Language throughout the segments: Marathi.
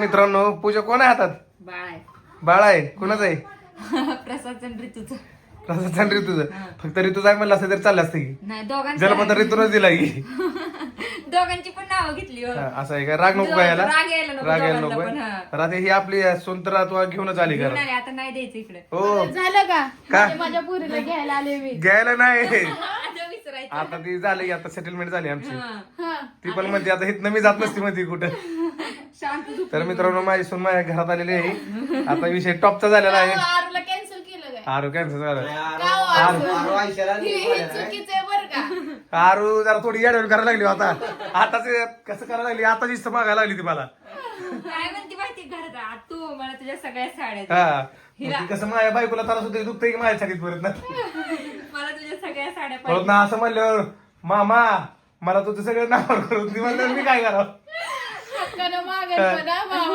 मित्रांनो पूजा कोण आहे हातात? बाळ. आहे बाळ आहे. कोणाचं आहे? प्रसाद ऋतूचं. प्रसाद आणि ऋतूचं. फक्त ऋतूचं आहे म्हणलं असं तरी चाललं असतं की. नाही दोघांची जन्म तर ऋतूनच दिला की. दोघांची पण नावं घेतली हो. हा, असं आहे का? राग नको काय याला राग यायला नको राग यायला दोघांना नको पण. हा. ही आपली सोनतरा तू घेऊनच आली घेऊन घरात. आले, आता नाही द्यायचं इकडे. हो. झालं का? का? म्हणजे माझ्या पुरीला घ्यायला आले मी. घ्यायला नाही. आता विसरायचं. आता ती झाली आता सेटलमेंट झाली आमची. हा. ती पण म्हणते आता इथनं मी जात नसती मध्ये कुठं. शांत तर मित्रांनो माझी सून माझ्या घरात आलेली आहे. आता विषय टॉपचा झालेला आहे. आरूला कॅन्सल केलं काय? आरू कॅन्सर झालं. हो आरू? हे हे चुकीचं आहे बरं का? आरू जरा थोडी याडवून करायला लागली आता. आताच कसं करायला लागली? आता जिस्त मागायला लागली ती मला. काय म्हणते माहिती घरात आ, तू मला तुझ्या सगळ्या साड्या. हा. मग ती कसं माझ्या बायकोला त्रास होते दुखतंय की माझ्यासाठी परत ना. मला तुझ्या सगळ्या साड्या परत ना असं म्हणल्यावर मामा मला तुझं सगळं नावावर करून म्हणल्यावर मी काय करावं?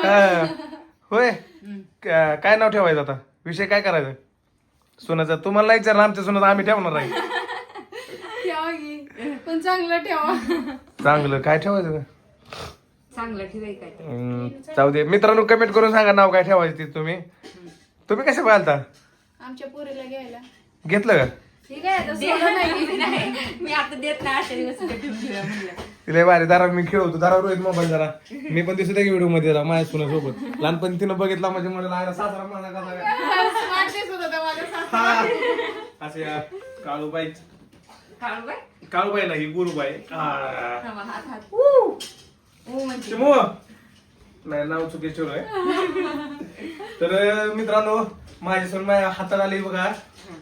हा. होय. का- काय नाव ठेवायचं आता? विषय काय करायचा? सोनाचा तुम्हाला नाही विचारलं आमच्या सोनाचं आम्ही ठेवणार आहे ठेवा की. पण चांगलं ठेवा. चांगलं. काय ठेवायचं? का? चांगलं ठेवाय काय ते. हम्म, जाऊ दे. मित्रांनो कमेंट करून सांगा नाव काय ठेवायचं ते तुम्ही. तुम्ही कसे पाहिलता आमच्या पुरीला घ्यायला. घेतलं का? ठीक आहे आता सोडं नाही. नाही, मी आता देत नाही आजच्या दिवस इथे ठेवून ठेवूया म्हणलं तिला भारी दारा मी खेळवतो. दारा रोहित मोबाईल जरा. मी पण दिसत की व्हिडिओमध्ये जरा माझ्या सुनासोबत. लहानपणी तिनं बघितला म्हणजे मला आयला सासरा माझा कसा काय? स्मार्ट दिसत होता माझा सासरा. हा. असे या काळूबाई. काढू बाय काळूबाई नाही गुरुबाई. हा. थांबा, हात हात. ओ म्हणजे चिमू नाही नाव चुकीचं ठेवलंय. तर मित्रांनो माझी सून माझ्या हातात आली बघा.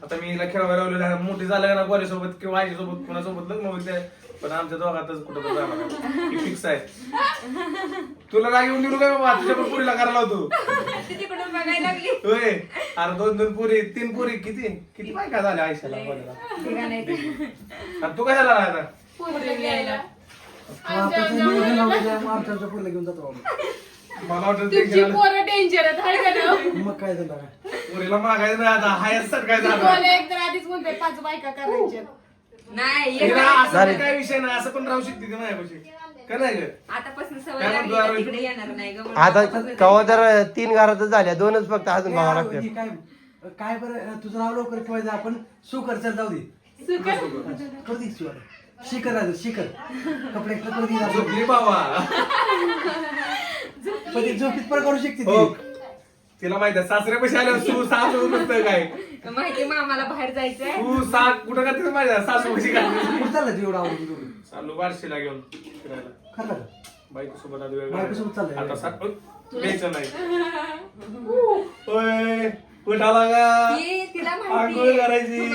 आता मी हिला खेळायला लावलेलं आहे. मोठी झालं ना गोऱ्या सोबत किंवा आई सोबत कोणासोबत लग्न होते पण आमच्या दोघातच कुठं तर जाणार फिक्स आहे. तुला राग येऊन दिलो काय बाबा? तुझ्या पण पुरीला करायला होतो ती तिकडून बघायला लागली. होय. अरे दोन दोन पुरी तीन पुरी. किती? किती बायका झाल्या आयुष्याला? बोलायला? ते. आणि तू काय झाला आता पुरीला घ्यायला मला वाटतं तुमची ते पोरं डेंजर आहेत हाय का ना मग काय झालं? पुरीला मागायचं नाही आता हायच सर काय झालं? बोले एक तर आधीच म्हणते पाच बायका करायच्या. नाही एक हिला असं पण काय विषय नाही असं पण राहू शकते ती माझ्यापाशी. का नाही ग? आतापासून सवय काय लागली म्हणतो का अरुण? तिकडे येणार नाही ग म्हणून. आता आतापासून कवा तर तीन घरातच झाल्या दोनच फक्त अजून भावा हे काय काय बरं तुझं नाव लवकर ठेवायचं आपण सुकर चल जाऊ दे. करू दे शिवाय शिकर राहतो शिकर कपडे कपडे. झोपली बाबा. झोपीत पण करू शकते हो ती तिला माहिती आहे सासरे पैसे आले तू सासू नसतं काय? माहिती मामाला बाहेर जायचंय. तू सा कुठं का तिथं माझ्या सासू पैसे काय कुठं चाललं एवढं आवडून? चालू बारशीला घेऊन फिरायला. खरं का? बायको सोबत आधी वेळ बायकोसोबत चाललंय. आता सा- अ, द्यायचं नाही ओय. उठाला का ती तिला आंघोळ माहिती करायची.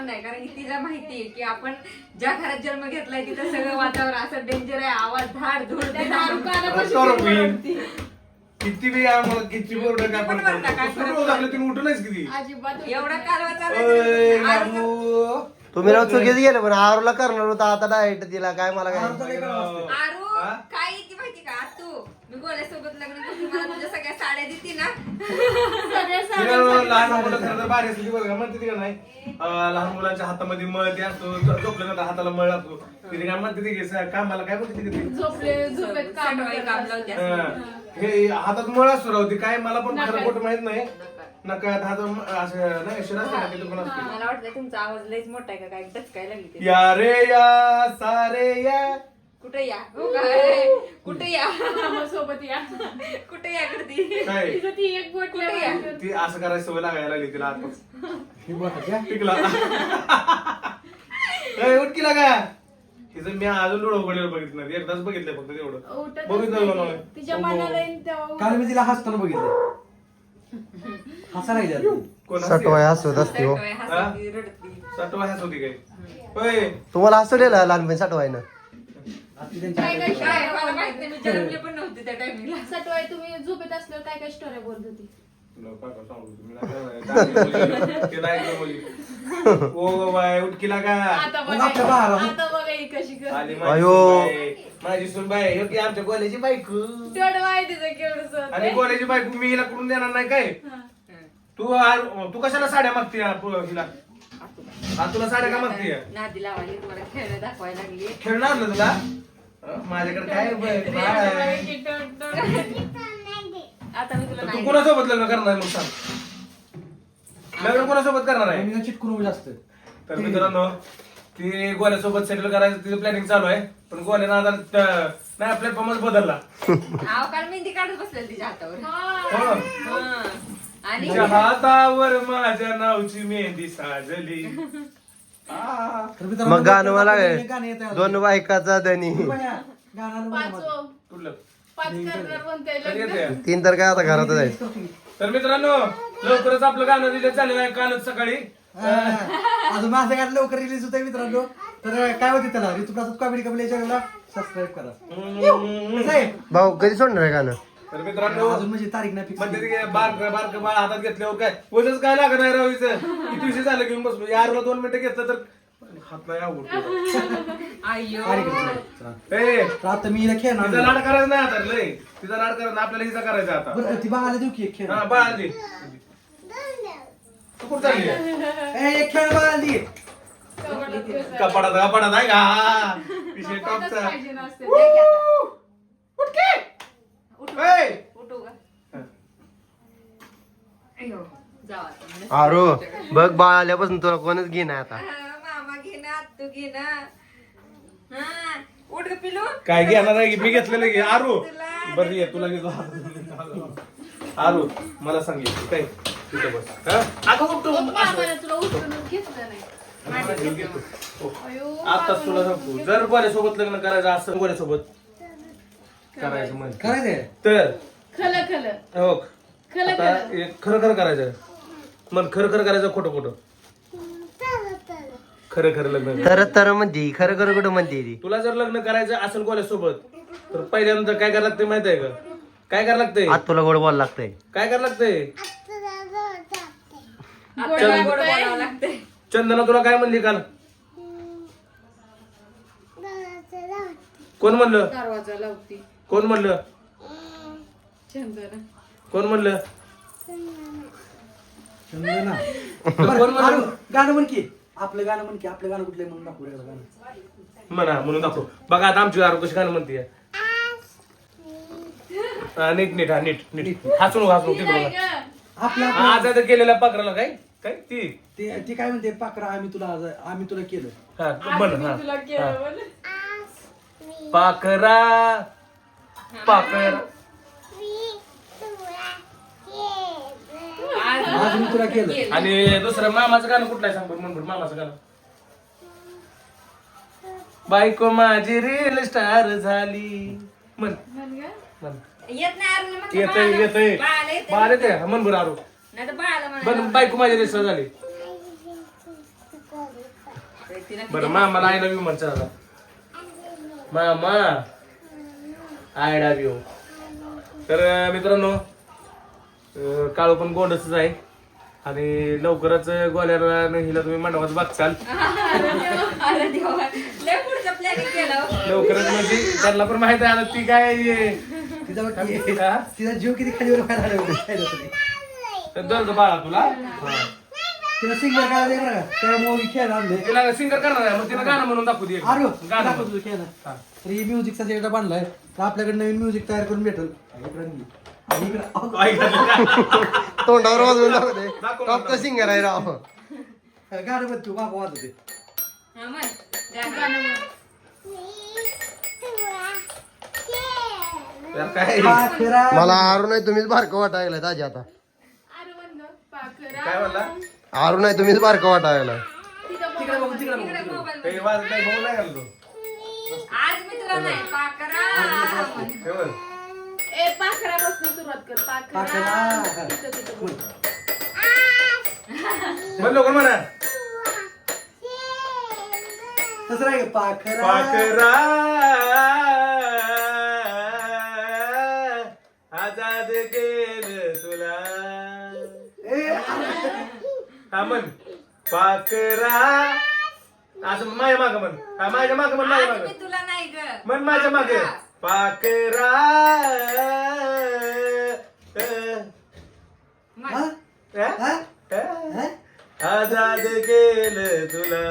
नाही कारण की तिला माहितीये की आपण ज्या घरात जन्म घेतलाय तिथं सगळं वातावरण असं डेंजर आहे. आवाज धाड धूड ते दारू करू मी. ओरडती. किती बी आम्हाला किती बोर्ड काय पण पण म्हणता काय करतो. रोज आपलं तुम्ही उठूनच किती? अजिबात एवढा कालवा ओय मामू तुम्ही राव चुकीच गेले पण आरूला करणार होता आता डायरेक्ट तिला काय मला काय आरूचं काय काम असतं? आरू? काय येते माहिती का तू मी गोल्यासोबत लग्न करते मला तुझ्या सगळ्या साड्या देते ना सगळे तिला लहान मुलं खरं तर भारी असते ती बघा म्हणते ती का नाही अं, लहान मुलांच्या हातामध्ये मळ ते असतो झो- झोपल्यानंतर हाताला मळ लागतो तिथे काय म्हणते ती की स- कामाला काय म्हणते ती की ती? झोपले झोपेत काम साठवाई काम लावते असं. हं. हे हातात मळ असतो राहू ती काय मला पण खरं. खोटं माहीत नाही नका हात असं नाही शिरा असते ना, तिथं पण असते मला वाटतं तुमचा आवाज लयच मोठा आहे का? काय लागली ते. या रे या सारे या. कुठे या? हो काय? कुठे या? सोबत या. कुठे या करती काय? तिचं ती एक बोट कुठे? ती असं करायची सवय लागायला लागली तिला आता ही बोटाची, हा? पिकला ए, उठ की लागा. तिचं मी अजून डोळं उघडलेलं बघितलं नाही. एकदाच बघितलंय फक्त तेवढं. बघितलं नाही? तिच्या हो, मनाला येईन तेव्हा. काल मी तिला हसताना बघितलं. हसा नाही द्या कोण हसते? सटवाय असते हो. हसती, रडती. होती काय? होय. तुम्हाला हसवलेलं लहानपणी सटवायनं. आता त्यांच्या काय काय काय मला माहीत नाही मी जन्मले पण नव्हते त्या टायमिंगला सटवाई तुम्ही झोपेत असल्यावर काय काय स्टोऱ्या बोलत होती? सांगू? तुम्ही नाही. ते नाही. ओ बाय उठ की? लागा आता मग आपल्या बघा बाळाला- आता ही कशी आली करते माझी अयो. सुनबाई. माझी सुनबाई हे की आमच्या कॉलेजची बायको. तेवढं आहे केवढं आणि कॉलेजची बायको मी हिला करून देणार नाही काय? तू आ- तू कशाला साड्या मागते या पो- हिला? हा तुला साड्या का मागते नादी लावायला तुम्हाला खेळ दाखवायला लागली. खेळणार ना तुला? माझ्याकडे काय ब- काय? आता मी तुला तर तू नाही कोणासोबत लग्न करणार आहे मग सांग? लग्न कोणासोबत करणार आहे? मी चिटकून उभं जास्त. तर मित्रांनो ती गोल्यासोबत सेटल करायचं तिचं प्लॅनिंग चालू आहे पण गोल्यानं आता त- नाही प्लॅटफॉर्मच बदलला आव काल मेहंदी काढत बसलेली तिच्या हातावर हो. हा. आणि तिच्या हातावर माझ्या नावची मेहंदी साजली आ. तर मित्रांनो, मग गाणं मला गाणं अजून. दोन बायकाचा धनी बघा, गाणं बघा माझं. कुठलं पाच करणार म्हणते कधी येते? तीन तर काय आता घरातच आहे तर मित्रांनो लवकरच आपलं गाणं रिलीज झालेलं आहे कालच सकाळी हा. अजून माझं गाणं लवकर रिलीज होत आहे मित्रांनो. तर काय होते त्याला? ऋतुप्रसाद कॉमेडी कपडे चॅनलला सबस्क्राईब करा. आहे भाऊ कधी सोडणार आहे गाणं? तर मित्रांनो अजून म्हणजे तारीख नाही ते बारक बारक बाळ हातात घेतल्यावर काय? वजनच काय लागत नाही रावीचं किती विषय झालं घेऊन बसलो. यारला दोन मिनिटं घेतलं तर हात नाही अवघड अय्यो. ए तर आता मी हिला खेळणार तिचा लाड करायचा नाही आता लय. तिचा लाड करायचा आपल्याला हिचा करायचा आता. बरं ती बाळाला देऊ की एक खेळ. हा बाळ दे. तू कुठं चालली ए, एक खेळ बाळाला दे कपाडात कपाडात आहे का? विषय टॉपचा. पाहिजे नसते. ए! उठू का? अय्यो जाऊ आता. म्हणजे. आरो बघ बाळ आल्यापासून तुला कोणच घेणार आता. हा, मामा घे ना तू घे ना हा उठ ग पिलू. काय घेणार आहे? की? मी घेतलेलं घे आरू बरं ये तुला घेतो. आरू मला सांग ये. काय तिथं बस हा? अगं उठतो मामाने तुला उचलूनच घेतलं नाही. हो. आताच तुला सांगतो जर गोऱ्यासोबत लग्न करायचं असं गोऱ्यासोबत करायचं म्हणजे करायचंय? तर? खल खल. हो. खरं आता एक खरं खरं करायचं मग खरं खरं करायचं खोटं खोटं. खरं खरं लग्न. तर तर म्हणते खरं खरं कुठं म्हणते ती. तुला जर लग्न करायचं असेल गोल्यासोबत तर पहिल्यांदा काय करायला लागतंय माहीत आहे का? काय करायला लागतंय? आज तुला गोड बोल लागतंय. काय करायला लागतंय? आपल्याला गोड बोलावं लागतंय. चंदना तुला काय म्हणली काल? कोण म्हणलं? दरवाजा लावती. कोण म्हणलं? चंदना. कोण म्हणलं? चंदना. बरं, गाणं म्हण की. आपलं गाणं म्हण की. आपलं गाणं कुठलं आहे म्हणून दाखवू गाणं. म्हणा म्हणून दाखव. बघा आता आमची आरू कशी गाणं म्हणते हा, नीट नीट हा नीट नीट. हसू नको हसू नको तिकडून बघा. आपलं आपलं- आज आता केलेल्या पाकराला काय? काय? ती. ते ती काय म्हणते पाकरा आम्ही तुला आज- आम्ही तुला केलं. हा हा. तुला केलं बोल. पाकरा पाकरा आज मी तुला केलं. आणि दुसरं मामाचं गाणं कुठलं आहे सांग बरं म्हण बरं मामाचं गाणं. बायको माझी रील स्टार झाली. म्हण. येत नाही अरुण बाळाला येतंय. बाळ येते म्हण बरं आरू बरं बायको माझी रील स्टार झाली. बरं मामाला आय लव्ह यू म्हणचा आता मामा आय लव्ह यू तर मित्रांनो काळू पण गोंडच आहे. आणि लवकरच गोल्याला हिला तुम्ही मंडपात बघचाल. लवकरच म्हणजे त्यांना पण माहीत आहे आता ती काय? तिचा जीव किती खाली तरी. दर्द बाळा तुला. तिला सिंगर करायला दे बरं का? आणले तिला सिंगर करणार आहे? मग तिला गाणं म्हणून दाखवू दे अरे गाणं दाखव म्हणून. तुझं खेळ हा. तर ही म्युझिकचा जेवढा बांधलाय. तर आपल्याकडे नवीन म्युझिक तयार करून भेटल. आणि इकडं अहो? तोंडावर वाजवून दाखवते दाखव, टॉपचा सिंगर आहे राव. गाणं बघ तू बाबा वाजवते हा. गाणं. यार काय? मला आरू नाही तुम्हीच बारकं वाटायला ताजी आता अरे म्हण गं, पाखरा. काय म्हणला आरू नाही तुम्हीच बारकं वाटायला तिकडे बघू तिकडे बघू इकडे तिकडे मोबाईल काही वाज काही भाऊ नाही घालतो आज मी तुला नाही पाकरा म्हण. हे बघ. ए पाखरापासून सुरुवात कर पाखरा पाखरा. तिथं तिथं बोल. म्हण लवकर म्हणा तसं नाही का? पाखरा पाकरा हा म्हण पाकरा असं माझ्या माग म्हण हा माझ्या माग म्हण माझ्या आज माग मी तुला नाही ग म्हण माझ्या मागे पाकरा म्हण. हा? हा? अ? हा? आजाद केलं तुला